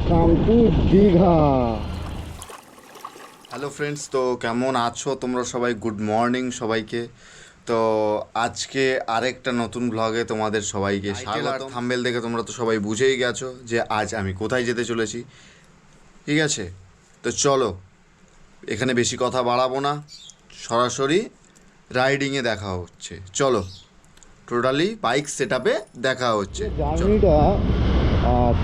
Welcome to Digha. Hello friends তো কেমন আছো? তোমরা সবাই গুড মর্নিং সবাইকে। তো আজকে আরেকটা নতুন ব্লগে তোমাদের সবাইকে স্বাগত থাম্বেল দেখে তোমরা তো সবাই বুঝেই গেছো যে আজ আমি কোথায় যেতে চলেছি। ঠিক আছে? তো চলো এখানে বেশি কথা বাড়াবো না। সরাসরি রাইডিংয়ে দেখা হচ্ছে। চলো টোটালি বাইক সেট দেখা হচ্ছে। জার্নিটা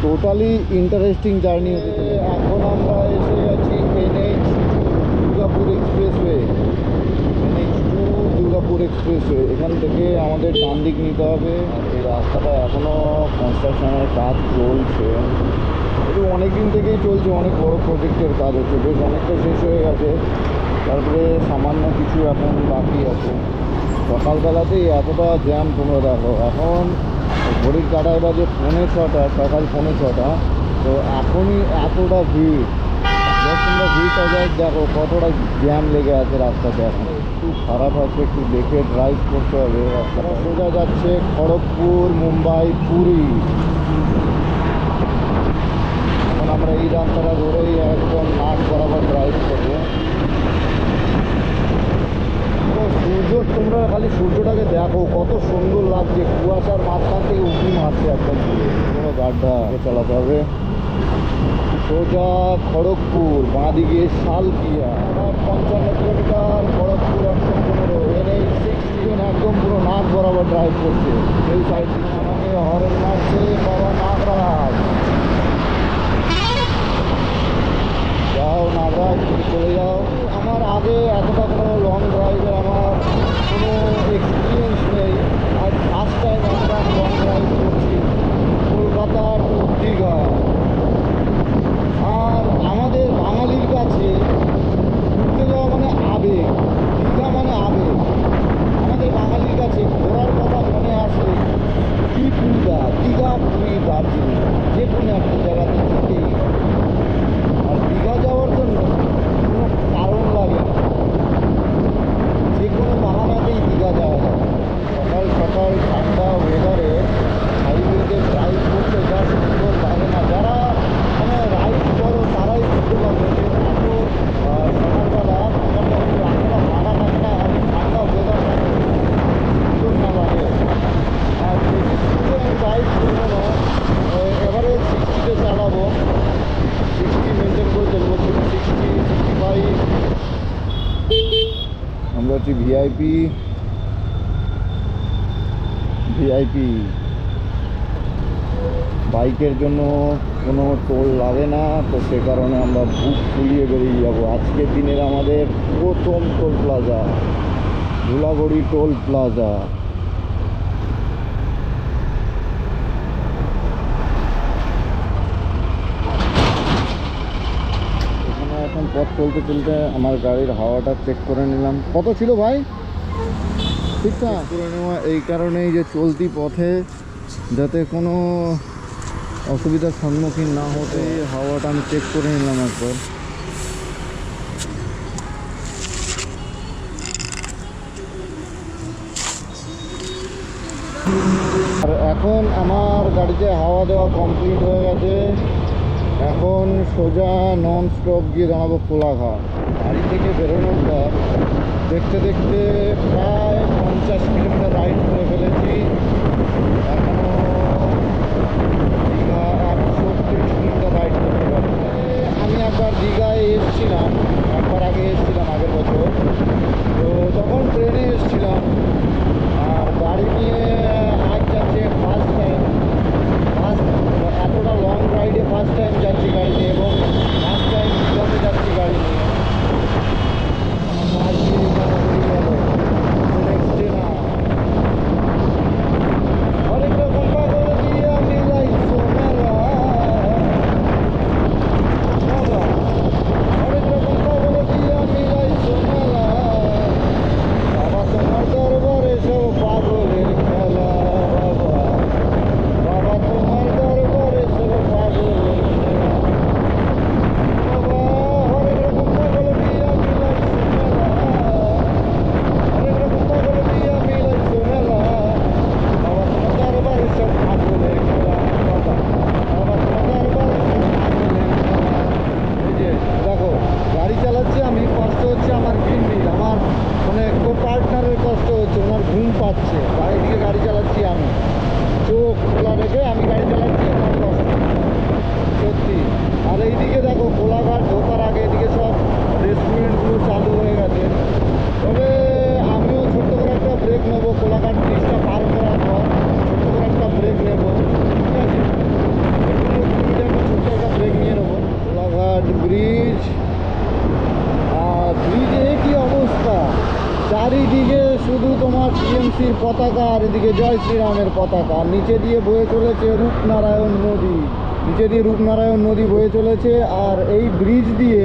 টোটালি ইন্টারেস্টিং জার্নি হতে এখন আমরা এসে গেছি NH Durgapur expressway NH two Durgapur expressway এখান থেকে আমাদের ডান দিক নিতে হবে। এই রাস্তাটা এখনও কনস্ট্রাকশনের কাজ চলছে। এটা অনেক দিন থেকেই চলছে অনেক বড় প্রজেক্টের কাজ হচ্ছে। বেশ অনেকটা শেষ হয়ে গেছে। তারপরে সামান্য কিছু এখন বাকি আছে। সকালবেলাতেই এতটা জ্যাম তোমরা দেখো। এখন ঘড়ির কাটায় বাজে পৌনে ছটা, সকাল পৌনে ছটা, তো এখনই এতটা ভিড়। তোমরা ভিড়টা যাই দেখো, কতটা জ্যাম লেগে আছে রাস্তাতে এখন। একটু খারাপ আছে, একটু দেখে ড্রাইভ করতে হবে রাস্তাটা। সোজা যাচ্ছে খড়গপুর, মুম্বাই, পুরী। এখন আমরা এই রাস্তাটা ধরেই একদম নাক বরাবর ড্রাইভ করব। সূর্য তোমরা খালি সূর্যটাকে দেখো কত সুন্দর লাগছে। কুয়াশার মাঝখান থেকে উঁকি মারছে একদম। কোনো গাড্ডা চালাতে হবে। সোজা খড়গপুর বাঁদিকে শালকিয়া। পঞ্চান্ন কিলোমিটার খড়গপুর একশো পনেরো। এনএই সিক্সটিন একদম পুরো নাক বরাবর ড্রাইভ করছে। এই সাইড আমাকে হরেন মারছে বাবা নাগরাজ যাও নাগরাজ তুমি চলে যাও। আমার আগে এতটা কোনো লং ড্রাইভের আমার কোনো এক্সপিরিয়েন্স নেই। আর ফার্স্ট টাইম আমরা লং ড্রাইভ করছি কলকাতা টু দীঘা আর আমাদের বাঙালির কাছে ঘুরতে যাওয়া মানে আবেগ, দীঘা মানে আবেগ। আমাদের বাঙালির কাছে ঘোরার কথা মনে আসলে ত্রিপুরা, দীঘা, পুরী, দার্জিলিং, যে কোনো একটা জায়গাতে যেতেই। আর দীঘা যাওয়ার জন্য কোনো কারণ লাগে না। যে কোনো বাহানাতেই দীঘা যাওয়া যায়। সকাল সকাল ঠান্ডা ওয়েদারে হাইওয়েতে ড্রাইভ করতে যা সুন্দর লাগে না যারা মানে রাইড করো তারাই বুঝতে পারবে যে এত আহ, সকালবেলা সকালটা একটু রাস্তাটা ফাঁকা থাকে না আর এই ঠান্ডা ওয়েদারটা সুন্দর না লাগে আর বেশি স্পিডে আমি ড্রাইভ করব না এবারে সিক্সটিতে চালাবো সিক্সটি মেনটেন করে চলবো সিক্সটি সিক্সটি ফাইভ আমরা হচ্ছি ভিআইপি ভিআইপি বাইকের জন্য কোনো টোল লাগে না, তো সে কারণে আমরা বুক ফুলিয়ে বেরিয়ে যাব। আজকের দিনের আমাদের প্রথম toll plaza, Dhulagori toll plaza. এখানে এখন পথ চলতে চলতে আমার গাড়ির হাওয়াটা চেক করে নিলাম। কত ছিল ভাই? করে নেওয়া এই কারণেই যে চলতি পথে যাতে কোনো অসুবিধার সম্মুখীন না হতে হাওয়াটা আমি চেক করে নিলাম একবার। আর এখন আমার গাড়িতে হাওয়া দেওয়া কমপ্লিট হয়ে গেছে। এখন সোজা নন স্টপ গিয়ে দাঁড়াবো কোলাঘাট। বাড়ি থেকে বেরোনোর পর দেখতে দেখতে প্রায় পঞ্চাশ কিলোমিটার রাইড করে ফেলেছি। এখনও দীঘা একশো তিরিশ কিলোমিটার রাইড করতে পারি। আমি একবার দীঘায় এসেছিলাম, একবার আগে এসেছিলাম আগের বছর। তো তখন ট্রেনে এসেছিলাম আর গাড়ি নিয়ে আজ যাচ্ছে ফার্স্ট টাইম ফার্স্ট এতটা লং রাইডে ফার্স্ট টাইম যাচ্ছি গাড়ি নিয়ে এবং ফার্স্ট টাইম দীঘাতে যাচ্ছি গাড়ি নিয়ে আমার আজকে এখানে বেরিয়ে গেল নেক্সট ডে না অনেক রকম পাগল দিয়ে আমি যাইছো মেলা টিএমসির পতাকা আর এদিকে জয় শ্রীরামের পতাকা। নিচে দিয়ে বয়ে চলেছে রূপনারায়ণ নদী। নিচে দিয়ে রূপনারায়ণ নদী বয়ে চলেছে আর এই ব্রিজ দিয়ে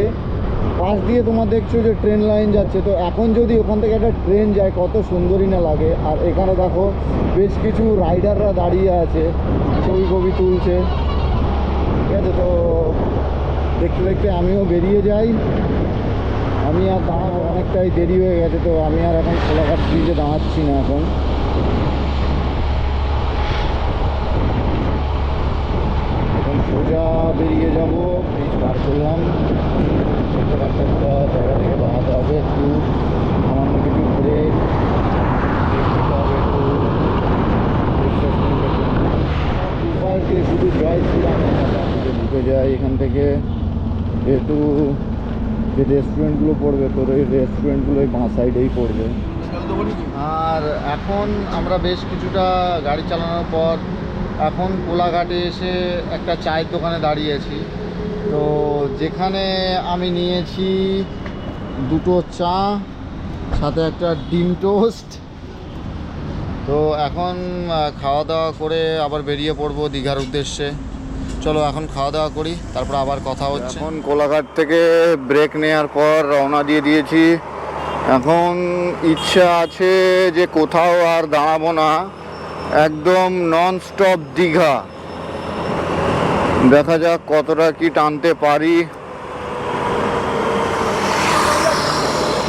পাশ দিয়ে তোমার দেখছ যে ট্রেন লাইন যাচ্ছে। তো এখন যদি ওখান থেকে একটা ট্রেন যায়, কত সুন্দরই না লাগে। আর এখানে দেখো বেশ কিছু রাইডাররা দাঁড়িয়ে আছে ছবি ছবি তুলছে। ঠিক আছে, তো দেখতে দেখতে আমিও বেরিয়ে যাই। আমি আর দাঁড়াবো অনেকটাই দেরি হয়ে গেছে, তো আমি আর এখন কোলাঘাট ব্রিজে দাঁড়াচ্ছি না এখন এখন সোজা বেরিয়ে যাব। ব্রিজ পার করলাম। একটা জায়গা থেকে দাঁড়াতে হবে একটু। সামান্য কিছু দুপাশে শুধু জয় শ্রীরামের ঢুকে যায় এখান থেকে। যেহেতু যে রেস্টুরেন্টগুলো পড়বে, তোর এই রেস্টুরেন্টগুলো বাঁ সাইডেই পড়বে। আর এখন আমরা বেশ কিছুটা গাড়ি চালানোর পর এখন কোলাঘাটে এসে একটা চায়ের দোকানে দাঁড়িয়েছি। তো যেখানে আমি নিয়েছি দুটো চা, সাথে একটা ডিম টোস্ট। তো এখন খাওয়া দাওয়া করে আবার বেরিয়ে পড়ব দীঘার উদ্দেশ্যে। চলো এখন খাওয়া দাওয়া করি, তারপর আবার কথা হচ্ছে। এখন কোলাঘাট থেকে ব্রেক নেওয়ার পর রওনা দিয়ে দিয়েছি। এখন ইচ্ছা আছে যে কোথাও আর দাঁড়াবো না। একদম নন স্টপ দীঘা। দেখা যাক কতটা কি টানতে পারি।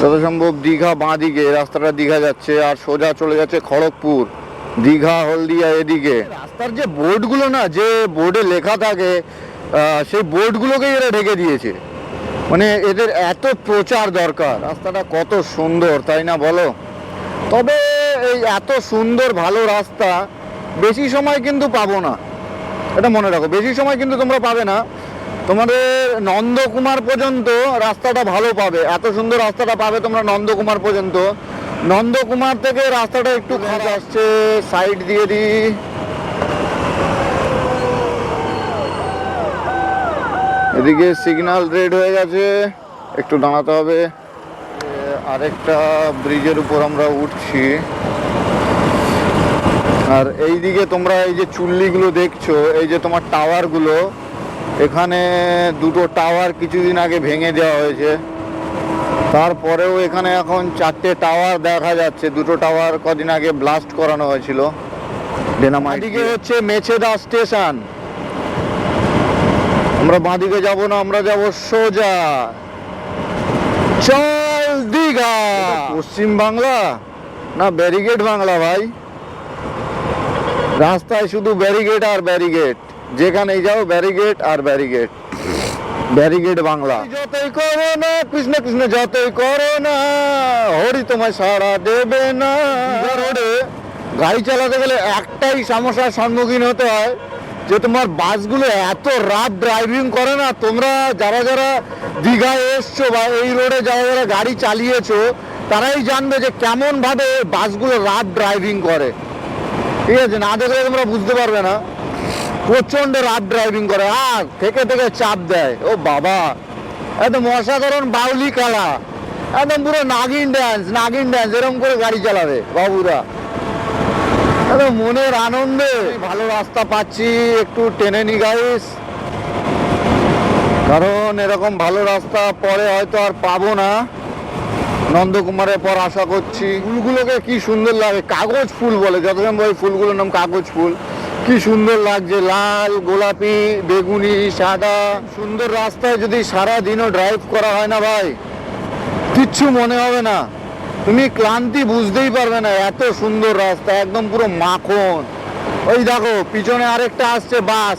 যত সম্ভব দীঘা বাঁ দিকে রাস্তাটা দীঘা যাচ্ছে, আর সোজা চলে যাচ্ছে খড়গপুর। দীঘা, হলদিয়া এদিকে। রাস্তার যে বোর্ডগুলো না, যে বোর্ডে লেখা থাকে সেই বোর্ডগুলোকেই এরা ঢেকে দিয়েছে। মানে এদের এত প্রচার দরকার, রাস্তাটা কত সুন্দর, তাই না বলো? তবে এই এত সুন্দর, ভালো রাস্তা, বেশি সময় কিন্তু পাবো না। এটা মনে রাখো, বেশি সময় কিন্তু তোমরা পাবে না। তোমাদের নন্দকুমার পর্যন্ত রাস্তাটা ভালো পাবে। এত সুন্দর রাস্তাটা পাবে তোমরা নন্দকুমার পর্যন্ত। নন্দকুমার থেকে রাস্তাটা একটু খারাপ আসছে সাইড দিয়ে দিই এদিকে সিগন্যাল রেড হয়ে গেছে, একটু দাঁড়াতে হবে। আরেকটা ব্রিজের উপর আমরা উঠছি। আর এই দিকে তোমরা এই যে চুল্লিগুলো দেখছ এই যে তোমার টাওয়ারগুলো এখানে দুটো টাওয়ার কিছুদিন আগে ভেঙে দেওয়া হয়েছে। তারপরেও এখানে এখন চারটে টাওয়ার দেখা যাচ্ছে দুটো টাওয়ার কদিন আগে ব্লাস্ট করানো হয়েছিল। এদিকে হচ্ছে মেছেদা স্টেশন। আমরা বাঁদিকে যাব না আমরা যাব সোজা। চল দীঘা। পশ্চিম বাংলা? না ব্যারিগেড বাংলা ভাই। রাস্তায় শুধু ব্যারিগেড আর ব্যারিগেড যেখানেই যাও ব্যারিগেড আর ব্যারিগেড ব্যারিগেড বাংলা। যতই করো না কৃষ্ণ কৃষ্ণ যতই করো না হরি তোমায় সাড়া দেবে না। রোডে গাড়ি চালাতে গেলে একটাই সমস্যার সম্মুখীন হতে হয় যে তোমার বাসগুলো এত রাত ড্রাইভিং করে না তোমরা যারা যারা দীঘায় এসছো বা এই রোডে যারা যারা গাড়ি চালিয়েছো তারাই জানবে যে কেমন ভাবে বাসগুলো রাত ড্রাইভিং করে। ঠিক আছে, না দেখলে তোমরা বুঝতে পারবে না। প্রচণ্ড রাত ড্রাইভিং করে। আর থেকে থেকে চাপ দেয়। ও বাবা একদম অসাধারণ বাউলি খেলা একদম পুরো নাগিন ড্যান্স নাগিন ড্যান্স এরকম করে গাড়ি চালাবে বাবুরা। একদম মনের আনন্দে। ভালো রাস্তা পাচ্ছি, একটু টেনে নি গাইস কারণ এরকম ভালো রাস্তা পরে হয়তো আর পাবো না। নন্দকুমারের পর আশা করছি। ফুলগুলোকে কি সুন্দর লাগে। কাগজ ফুল বলে যত এই ফুলগুলোর নাম কাগজ ফুল। কি সুন্দর লাগছে, লাল, গোলাপি, বেগুনি, সাদা। সুন্দর রাস্তায় যদি সারা দিনও ড্রাইভ করা হয় না ভাই, কিচ্ছু মনে হবে না। তুমি ক্লান্তি বুঝতেই পারবে না, এত সুন্দর রাস্তা, একদম পুরো মাখন। ওই দেখো, পিছনে আরেকটা আসছে, বাস।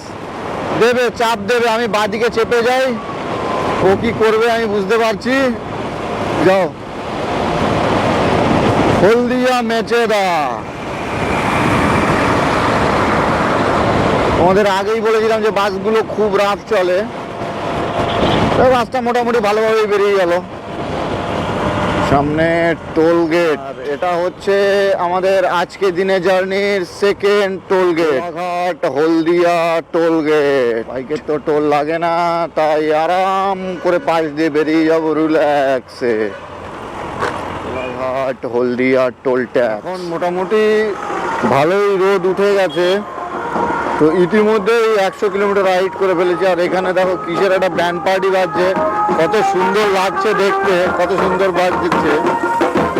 দেবে, চাপ দেবে, আমি বাদিকে চেপে যাই। ও কি করবে আমি বুঝতে পারছি। যাও। হলদিয়া মেচেদা তোমাদের আগেই বলেছিলাম যে বাসগুলো খুব রাত চলে। রাস্তা মোটামুটি ভালোভাবেই বেরিয়ে গেল। সামনে টোল গেট এটা হচ্ছে আমাদের আজকে দিনে জার্নির সেকেন্ড টোল গেট ঘাট হলদিয়া টোল গেট বাইকের তো টোল লাগে না তাই আরাম করে পাশ দিয়ে বেরিয়ে যাব রিল্যাক্সে হাট হলদিয়া টোল ট্যাক্স। এখন মোটামুটি ভালোই রোদ উঠে গেছে। তো ইতিমধ্যে একশো কিলোমিটার রাইড করে ফেলেছি। আর এখানে দেখো কিসের একটা ব্যান্ড পার্টি বাজছে। কত সুন্দর লাগছে দেখতে, কত সুন্দর বাজ দিচ্ছে।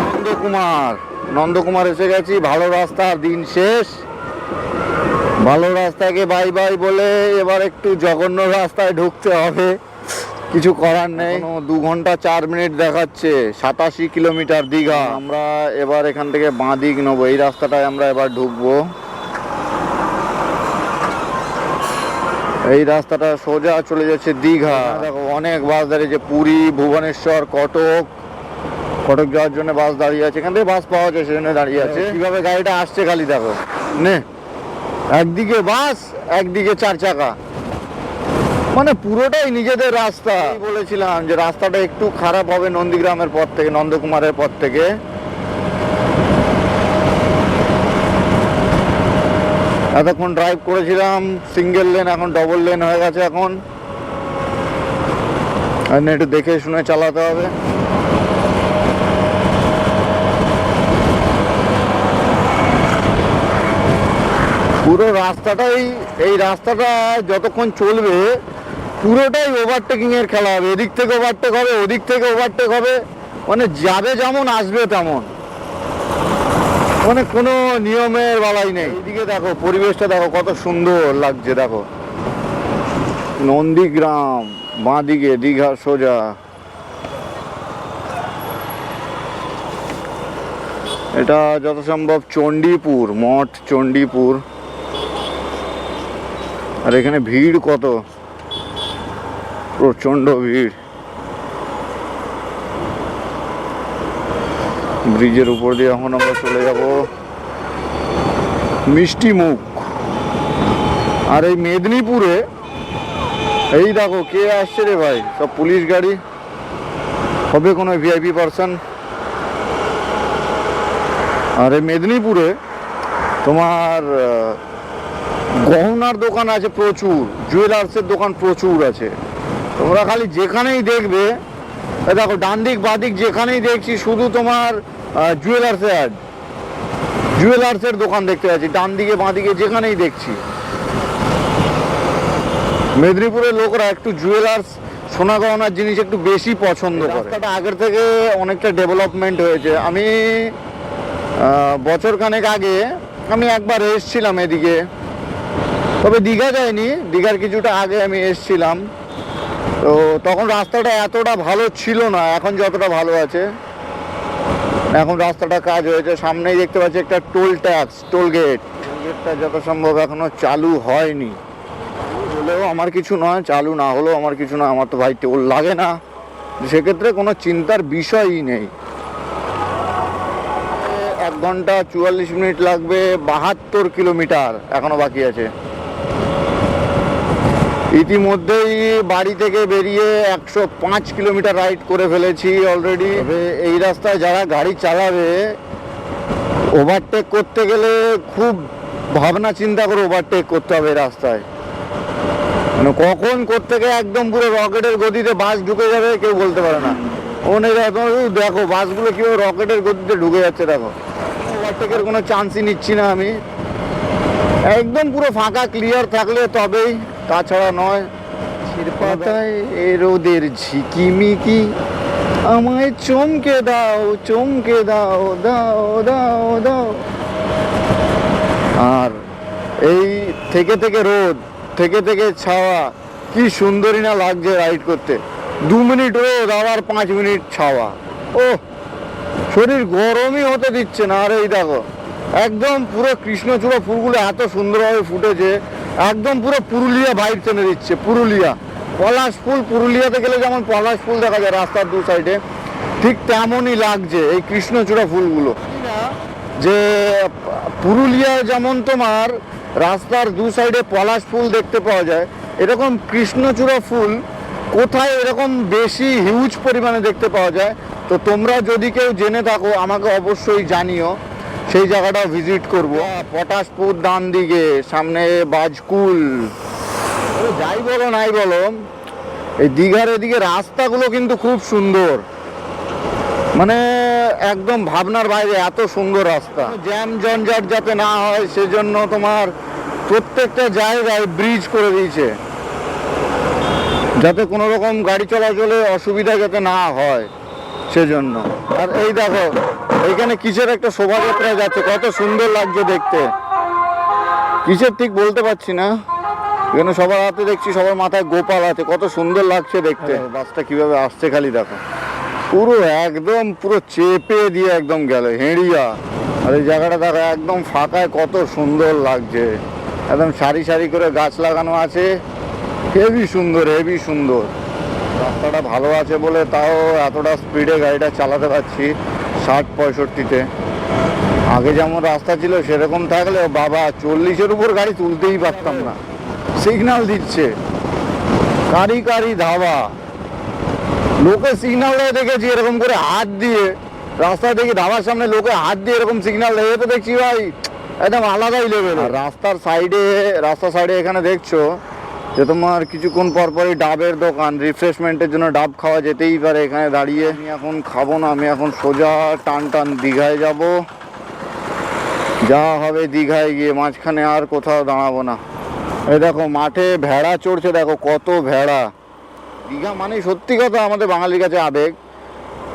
নন্দকুমার নন্দকুমার এসে গেছি। ভালো রাস্তা, দিন শেষ। ভালো রাস্তাকে বাই বাই বলে এবার একটু জঘন্য রাস্তায় ঢুকতে হবে। কিছু করার নেই। দু ঘণ্টা চার মিনিট দেখাচ্ছে সাতাশি কিলোমিটার দীঘা। আমরা এবার এখান থেকে বাঁ দিক নেব এই রাস্তাটায় আমরা এবার ঢুকবো। এই রাস্তাটা সোজা চলে যাচ্ছে দীঘা। দেখো অনেক বাস দাঁড়িয়েছে পুরী ভুবনেশ্বর কটক। কটক যাওয়ার জন্য বাস দাঁড়িয়ে আছে এখান থেকে বাস পাওয়া যায় সেজন্য দাঁড়িয়ে আছে। কীভাবে গাড়িটা আসছে খালি দেখো। নে একদিকে বাস একদিকে চার চাকা। মানে পুরোটাই নিজেদের রাস্তা। বলেছিলাম যে রাস্তাটা একটু খারাপ হবে নন্দীগ্রামের পর থেকে, নন্দকুমারের পর থেকে। এতক্ষণ ড্রাইভ করেছিলাম সিঙ্গেল লেন এখন ডবল লেন হয়ে গেছে এখন। একটু দেখে শুনে চালাতে হবে। পুরো রাস্তাটাই, এই রাস্তাটা যতক্ষণ চলবে পুরোটাই ওভারটেকিং এর খেলা হবে। এদিক থেকে ওভারটেক হবে, ওদিক থেকে ওভারটেক হবে। মানে যাবে যেমন, আসবে তেমন। মানে কোনো নিয়মের বালাই নেই। এদিকে দেখো, পরিবেশটা দেখো, কত সুন্দর লাগছে, দেখো। নন্দীগ্রাম, বাঁদিকে দীঘা সোজা। এটা যত সম্ভব চণ্ডীপুর, মঠ চণ্ডীপুর। আর এখানে ভিড় কত? প্রচণ্ড ভিড়। ব্রিজের উপর দিয়ে এখন আমরা চলে যাব। মিষ্টি মুখ। আর এই মেদিনীপুরে, এই দেখো, কে আসছে রে ভাই? সব পুলিশ গাড়ি? হবে কোনো ভিআইপি পার্সন? আর এই মেদিনীপুরে তোমার গহনার দোকান আছে প্রচুর, জুয়েলার্সের দোকান প্রচুর আছে। তোমরা খালি যেখানেই দেখবে দেখো ডান দিক বাঁ দিক যেখানেই দেখছি, শুধু তোমার জুয়েলার্সের অ্যাড জুয়েলার্সের দোকান দেখতে পাচ্ছি ডান দিকে বাঁ দিকে যেখানেই দেখছি। মেদিনীপুরের লোকরা একটু জুয়েলার্স সোনা গহনার জিনিস একটু বেশি পছন্দ করে। আগের থেকে অনেকটা ডেভেলপমেন্ট হয়েছে। আমি বছর খানেক আগে আমি একবার এসছিলাম এদিকে। তবে দীঘা যায়নি দীঘার কিছুটা আগে আমি এসেছিলাম। তো তখন রাস্তাটা এতটা ভালো ছিল না, এখন যতটা ভালো আছে। এখন রাস্তাটা কাজ হয়েছে, সামনেই দেখতে পাচ্ছি একটা টোল ট্যাক্স, টোল গেট। গেটটা যত সম্ভব এখনও চালু হয়নি। হলেও আমার কিছু নয়, চালু না হলেও আমার কিছু নয়, আমার তো ভাই টোল লাগে না। সেক্ষেত্রে কোনো চিন্তার বিষয়ই নেই। এক ঘণ্টা চুয়াল্লিশ মিনিট লাগবে, বাহাত্তর কিলোমিটার এখনও বাকি আছে। ইতিমধ্যেই বাড়ি থেকে বেরিয়ে একশো পাঁচ কিলোমিটার রাইড করে ফেলেছি অলরেডি এই রাস্তায় যারা গাড়ি চালাবে ওভারটেক করতে গেলে খুব ভাবনা চিন্তা করে ওভারটেক করতে হবে রাস্তায়। মানে কখন করতে থেকে একদম পুরো রকেটের গতিতে বাস ঢুকে যাবে কেউ বলতে পারে না। দেখো দেখো, বাসগুলো কীভাবে রকেটের গতিতে ঢুকে যাচ্ছে দেখো। ওভারটেকের কোনো চান্সই নিচ্ছি না আমি। একদম পুরো ফাঁকা ক্লিয়ার থাকলে তবেই তাছাড়া নয় পাতায় এ রোদের ঝিকিমিকি। আমায় চমকে দাও চমকে দাও দাও দাও দাও। আর এই থেকে থেকে রোদ থেকে থেকে ছাওয়া কি সুন্দরই না লাগছে রাইড করতে। দু মিনিট রোদ আবার পাঁচ মিনিট ছাওয়া। ও শরীর গরমই হতে দিচ্ছে না। আর এই দেখো একদম পুরো কৃষ্ণচূড়া ফুলগুলো এত সুন্দরভাবে ফুটেছে। একদম পুরো পুরুলিয়া ভাইব টেনে দিচ্ছে, পুরুলিয়া। পলাশ ফুল পুরুলিয়াতে গেলে যেমন পলাশ ফুল দেখা যায় রাস্তার দু সাইডে ঠিক তেমনই লাগছে এই কৃষ্ণচূড়া ফুলগুলো। যে পুরুলিয়ায় যেমন তোমার রাস্তার দু সাইডে পলাশ ফুল দেখতে পাওয়া যায়, এরকম কৃষ্ণচূড়া ফুল কোথায় এরকম বেশি হিউজ পরিমাণে দেখতে পাওয়া যায়, তো তোমরা যদি কেউ জেনে থাকো, আমাকে অবশ্যই জানিও। সেই জায়গাটাও ভিজিট করব। পটাশপুর ডান দিকে, সামনে বাজকুল। যাই বলো, নাই বলো, এই দীঘার এদিকে রাস্তাগুলো কিন্তু খুব সুন্দর। মানে একদম ভাবনার বাইরে, এত সুন্দর রাস্তা। জ্যাম জঞ্জাট যাতে না হয়, সেজন্য তোমার প্রত্যেকটা জায়গায় ব্রিজ করে দিয়েছে। যাতে কোনো রকম গাড়ি চলাচলে অসুবিধা যাতে না হয়, সেজন্য। আর এই দেখো এইখানে কিসের একটা শোভাযাত্রা যাচ্ছে? কত সুন্দর লাগছে দেখতে। কিসের ঠিক বলতে পারছি না। এখানে সবার হাতে দেখছি সবার মাথায় গোপাল আছে। কত সুন্দর লাগছে দেখতে। বাসটা কীভাবে আসছে খালি দেখো। পুরো একদম পুরো চেপে দিয়ে একদম গেল হেঁড়িয়া। আর এই জায়গাটা দেখো একদম ফাঁকায় কত সুন্দর লাগছে। একদম সারি সারি করে গাছ লাগানো আছে। হেভি সুন্দর হেভি সুন্দর। রাস্তাটা ভালো আছে বলে তাও এতটা স্পিডে গাড়িটা চালাতে পারছি। ষাট পঁয়ষট্টিতে। আগে যেমন রাস্তা ছিল সেরকম থাকলে বাবা চল্লিশের উপর গাড়ি তুলতেই পারতাম না। সিগনাল দিচ্ছে। কারি কারি ধাবা। লোকে সিগন্যাল দেয় দেখেছি এরকম করে হাত দিয়ে। রাস্তায় দেখি ধাবার সামনে লোকে হাত দিয়ে এরকম সিগনাল দেয়। তো দেখছি ভাই, একদম আলাদাই লেভেল রাস্তার সাইডে রাস্তার সাইডে এখানে দেখছ যে তোমার কিছুক্ষণ পর পরই ডাবের দোকান রিফ্রেশমেন্টের জন্য ডাব খাওয়া যেতেই পারে এখানে দাঁড়িয়ে। আমি এখন খাব না, আমি এখন সোজা টান টান দীঘায় যাব। যা হবে দীঘায় গিয়ে, মাঝখানে আর কোথাও দাঁড়াবো না। এই দেখো, মাঠে ভেড়া চড়ছে, দেখো কত ভেড়া। দীঘা মানে সত্যি কথা, আমাদের বাঙালির কাছে আবেগ।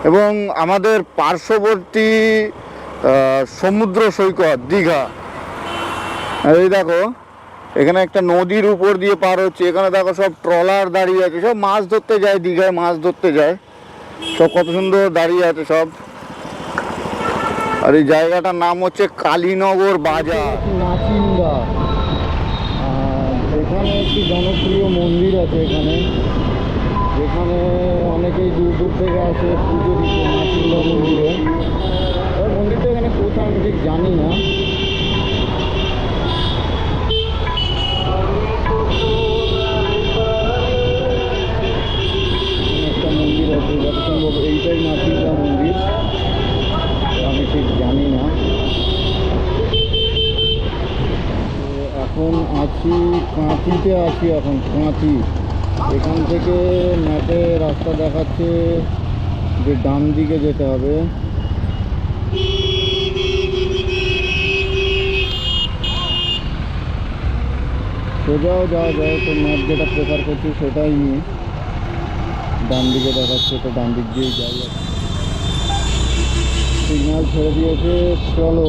এবং আমাদের পার্শ্ববর্তী সমুদ্র সৈকত, দীঘা। এই দেখো এখানে একটা নদীর উপর দিয়ে পার হচ্ছে, এখানে দেখো সব ট্রলার দাঁড়িয়ে আছে, সব মাছ ধরতে যায়, দীঘায় মাছ ধরতে যায়। সব কত সুন্দর দাঁড়িয়ে আছে সব। আর এই জায়গাটার নাম হচ্ছে কালীনগর বাজার। এখানে একটি জনপ্রিয় মন্দির আছে এখানে। যেখানে অনেকেই দূর দূর থেকে আসে পুজো দিতে মন্দিরে। মন্দিরটা এখানে কোথাও ঠিক জানি না। এইটাই নাচিন্দা মন্দির তো আমি ঠিক জানি না তো এখন আছি কাঁথিতে আছি এখন কাঁথি এখান থেকে ম্যাপে রাস্তা দেখাচ্ছে যে ডান দিকে যেতে হবে সোজাও যাওয়া যায় তো ম্যাপ যেটা প্রেফার করছি সেটাই নিয়ে ডান দিকে দেখাচ্ছে, তো ডান দিক দিয়েই যাই সিগন্যাল ছেড়ে দিয়েছে চলো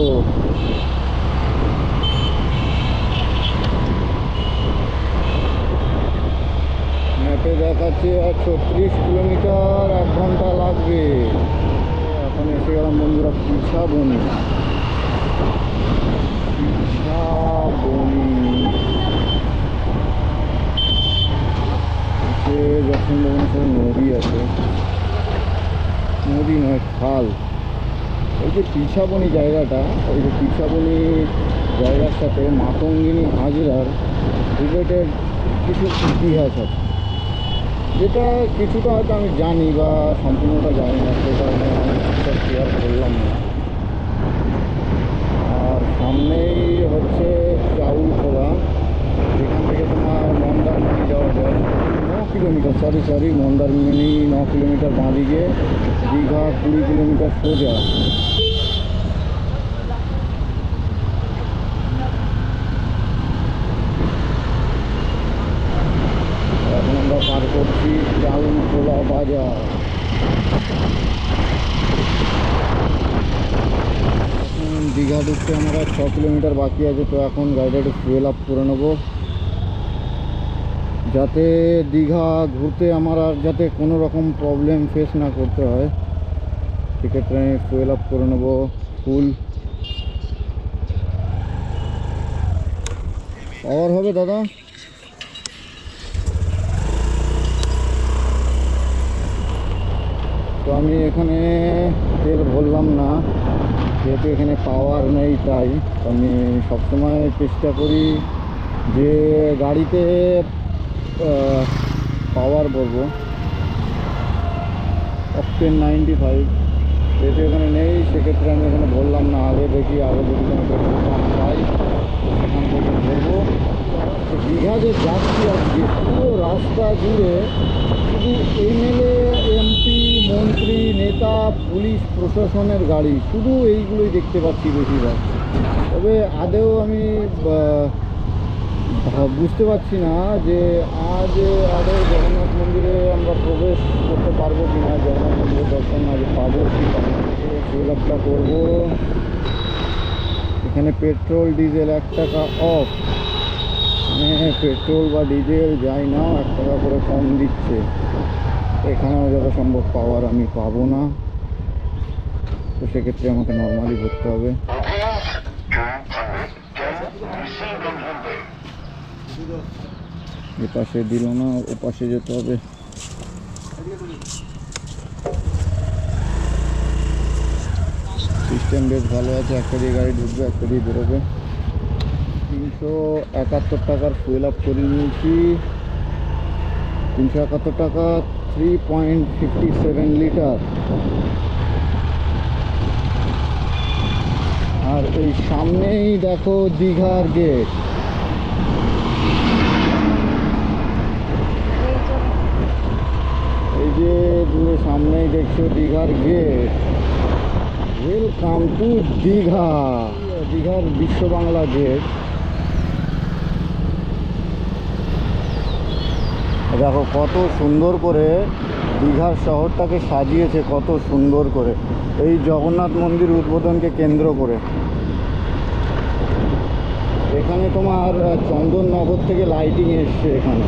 ম্যাপে দেখাচ্ছে আর ছত্রিশ কিলোমিটার, এক ঘণ্টা লাগবে। এখন এসে গেলাম বন্ধুরা পিছা বনি পিছা বনি যখন সব নদী আছে, নদী নয়, খাল। এই যে পিছাবনি জায়গাটা ওই যে পিছাবনি জায়গার সাথে মাতঙ্গিনী হাজরার রিলেটেড কিছু ইতিহাস আছে। যেটা কিছুটা হয়তো আমি জানি বা সম্পূর্ণটা জানি না সেটা আমি শেয়ার করলাম না। আর সামনেই হচ্ছে চাউল খোলা, যেখান থেকে তোমার মন্দারমণি যাওয়া যায়। ন কিলোমিটার সরি সরি মন্দারমণি ন কিলোমিটার বাঁ দিকে দীঘা কুড়ি কিলোমিটার সোজা এখন আমরা পার করছি চাউল খোলা বাজার এখন দীঘা ঢুকতে আমরা ছ কিলোমিটার বাকি আছে তো এখন গাড়িটা একটু ফুয়েল আপ করে নেব যাতে দীঘা ঘুরতে আমার আর যাতে কোনো রকম প্রবলেম ফেস না করতে হয় সেক্ষেত্রে আমি ফুয়েল আপ করে নেব ফুল পাওয়ার হবে দাদা। তো আমি এখানে তেল ভরলাম না, যেহেতু এখানে পাওয়ার নেই তাই। আমি সবসময় চেষ্টা করি যে গাড়িতে পাওয়ার বলব। অপটেন নাইনটি ফাইভ যেহেতু এখানে নেই, সেক্ষেত্রে আমি এখানে বললাম না, আগে দেখি, আগে যদি কোনো পেট্রোল পাম্প পাই, সেখান থেকে তো দীঘা যে যাচ্ছি আজকে পুরো রাস্তা জুড়ে শুধু এমএলএ, এমপি, মন্ত্রী, নেতা, পুলিশ, প্রশাসনের গাড়ি, শুধু এইগুলোই দেখতে পাচ্ছি বেশিরভাগ। তবে আদেও আমি বুঝতে পারছি না যে আজ আদৌ জগন্নাথ মন্দিরে আমরা প্রবেশ করতে পারব কি না, জগন্নাথ মন্দিরের দর্শন আজ পাবো কি পাবো সুলভটা করব। এখানে পেট্রোল, ডিজেল এক টাকা অফ মানে পেট্রোল বা ডিজেল যাই না, এক টাকা করে কম দিচ্ছে। এখানেও যত সম্ভব পাওয়ার আমি পাবো না। তো সেক্ষেত্রে আমাকে নর্মালি ভরতে হবে। এ পাশে দিল না, ও পাশে যেতে হবে। সিস্টেম বেশ ভালো আছে, একটা দিয়ে গাড়ি ঢুকবে, একটা দিয়ে বেরোবে। তিনশো একাত্তর টাকার ফুয়েল আপ করে নিয়েছি। তিনশো একাত্তর টাকা three point fifty seven litre আর এই সামনেই দেখো দীঘার গেট এই তুমি সামনেই দেখছ দীঘার গেট ওয়েলকাম টু দীঘা দীঘার বিশ্ব বাংলা গেট দেখো কত সুন্দর করে দীঘার শহরটাকে সাজিয়েছে, কত সুন্দর করে। এই জগন্নাথ মন্দির উদ্বোধনকে কেন্দ্র করে। এখানে তোমার চন্দননগর থেকে লাইটিং এসছে এখানে।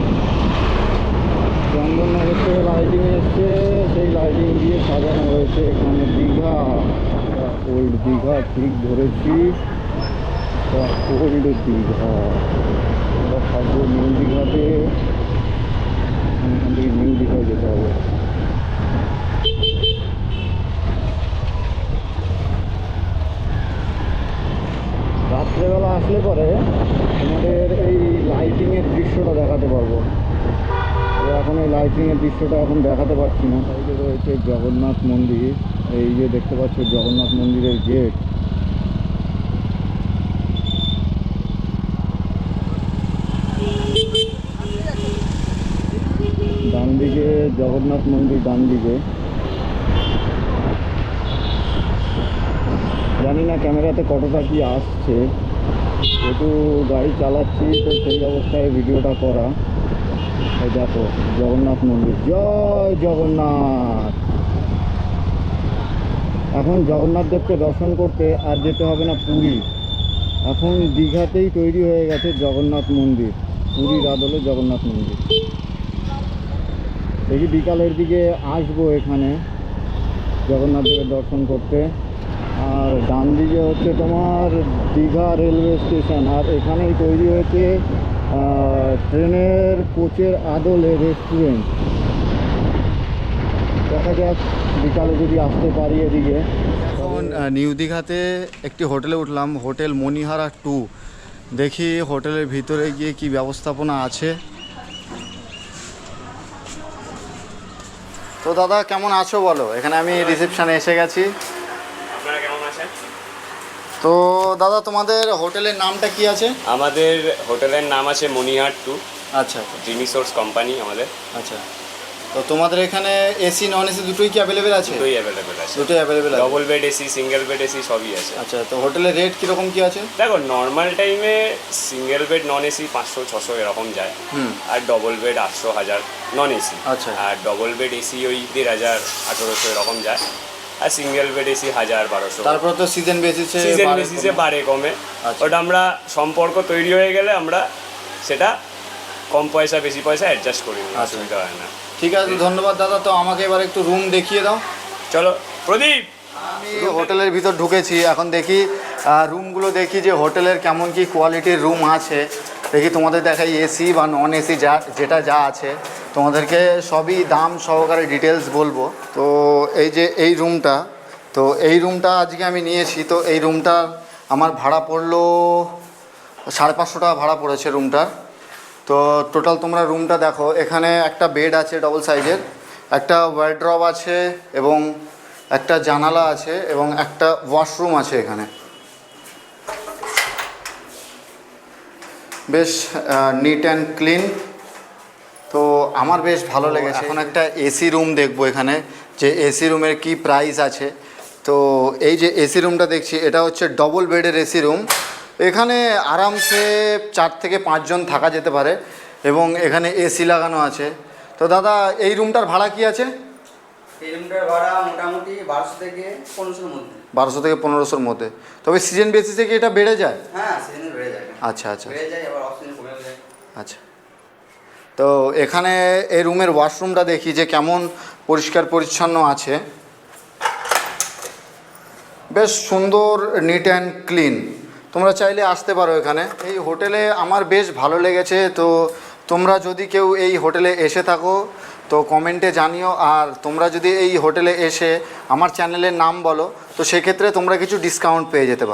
চন্দননগর থেকে লাইটিং এসছে সেই লাইটিং দিয়ে সাজানো হয়েছে এখানে দীঘা ওল্ড দীঘা ঠিক ধরেছি ওল্ড দীঘা আমরা থাকব নিউ দীঘাতে এখান থেকে নিউ দীঘায় যেতে হবে রাত্রেবেলা আসলে পরে আমাদের এই লাইটিংয়ের দৃশ্যটা দেখাতে পারব। এখন এই লাইটিংয়ের দৃশ্যটা এখন দেখাতে পারছি না। সাইডে রয়েছে জগন্নাথ মন্দির। এই যে দেখতে পাচ্ছ জগন্নাথ মন্দিরের গেট ডান দিকে জগন্নাথ মন্দির ডান দিকে জানি না ক্যামেরাতে কতটা কি আসছে। যেহেতু গাড়ি চালাচ্ছি, তো সেই অবস্থায় ভিডিওটা করা। দেখো জগন্নাথ মন্দির জয় জগন্নাথ এখন জগন্নাথ দেবকে দর্শন করতে আর যেতে হবে না পুরী। এখন দীঘাতেই তৈরি হয়ে গেছে জগন্নাথ মন্দির। পুরীর আদলে জগন্নাথ মন্দির। দেখি বিকালের দিকে আসব এখানে জগন্নাথ দেবের দর্শন করতে। আর ডান দিকে হচ্ছে তোমার দীঘা রেলওয়ে স্টেশন। আর এখানেই তৈরি হয়েছে ট্রেনের কোচের আদলে রেস্টুরেন্ট দেখা যাক, বিকালে যদি আসতে পারি এদিকে। এখন নিউ দীঘাতে একটি হোটেলে উঠলাম, হোটেল মণিহারা টু। দেখি হোটেলের ভিতরে গিয়ে কি ব্যবস্থাপনা আছে। তো দাদা, কেমন আছো বলো? এখানে আমি রিসেপশনে এসে গেছি। তো দাদা তোমাদের হোটেলের নামটা কি আছে? আমাদের হোটেলের নাম আছে মনিহাট টু। আচ্ছা। জিনি সোর্স কোম্পানি আমাদের। আচ্ছা। তো তোমাদের এখানে এসি নন এসি দুটোই কি অ্যাভেলেবেল আছে? দুটোই অ্যাভেলেবেল আছে। দুটোই অ্যাভেলেবেল আছে। Double bed AC single bed AC সবই আছে। আচ্ছা তো হোটেলের রেট কীরকম কি আছে? দেখো নর্মাল টাইমে সিঙ্গেল বেড নন এসি পাঁচশো ছশো এরকম যায়। হুম। আর ডবল বেড আটশো হাজার নন এসি আচ্ছা। আর ডবল বেড এসি ওই দেড় হাজার আঠেরোশো এরকম যায়। আর সিঙ্গেল বেড এসি হাজার বারোশো। তারপর তো সিজন বেসিসে সিজন বেসিসে বাড়ে কমে। আচ্ছা। ওটা আমরা সম্পর্ক তৈরি হয়ে গেলে আমরা সেটা কম পয়সা বেশি পয়সা অ্যাডজাস্ট করি আচ্ছা। অসুবিধা হয় না। ঠিক আছে ধন্যবাদ দাদা। তো আমাকে এবার একটু রুম দেখিয়ে দাও। চলো প্রদীপ! আমি হোটেলের ভিতর ঢুকেছি। এখন দেখি রুমগুলো দেখি যে হোটেলের কেমন কি কোয়ালিটির রুম আছে। দেখি তোমাদের দেখাই এসি বা নন এসি যা যেটা যা আছে। তোমাদেরকে সবই দাম সহকারে ডিটেলস বলব। তো এই যে এই রুমটা তো এই রুমটা আজকে আমি নিয়েছি, তো এই রুমটা আমার ভাড়া পড়ল সাড়ে পাঁচশো টাকা ভাড়া পড়েছে রুমটার তো টোটাল তোমরা রুমটা দেখো, এখানে একটা বেড আছে ডবল সাইজের একটা ওয়ার্ড্রপ আছে এবং একটা জানালা আছে এবং একটা ওয়াশরুম আছে এখানে। বেশ নিট অ্যান্ড ক্লিন তো আমার বেশ ভালো লেগেছে। এখন একটা এসি রুম দেখব এখানে যে এসি রুমের কি প্রাইস আছে। তো এই যে এসি রুমটা দেখছি এটা হচ্ছে ডবল বেডের এসি রুম এখানে আরামসে চার থেকে পাঁচজন থাকা যেতে পারে এবং এখানে এসি লাগানো আছে। তো দাদা এই রুমটার ভাড়া কি আছে? এই রুমটার ভাড়া মোটামুটি বারোশো থেকে পনেরোশোর মধ্যে। বারোশো থেকে পনেরোশোর মধ্যে। তবে সিজন বেসিসে কি এটা বেড়ে যায়? হ্যাঁ সেদিনে বেড়ে যায়। আচ্ছা আচ্ছা। বেড়ে যায় আবার অক্সিজেন কমেও যায়। আচ্ছা। তো এখানে এই রুমের ওয়াশরুমটা দেখি যে কেমন পরিষ্কার পরিচ্ছন্ন আছে। বেশ সুন্দর নিট অ্যান্ড ক্লিন তোমরা চাইলে আসতে পারো এখানে। এই হোটেলে আমার বেশ ভালো লেগেছে। তো তোমরা যদি কেউ এই হোটেলে এসে থাকো, তো কমেন্টে জানিও। আর তোমরা যদি এই হোটেলে এসে আমার চ্যানেলের নাম বলো, তো সেক্ষেত্রে তোমরা কিছু ডিসকাউন্ট পেয়ে যেতে পারো।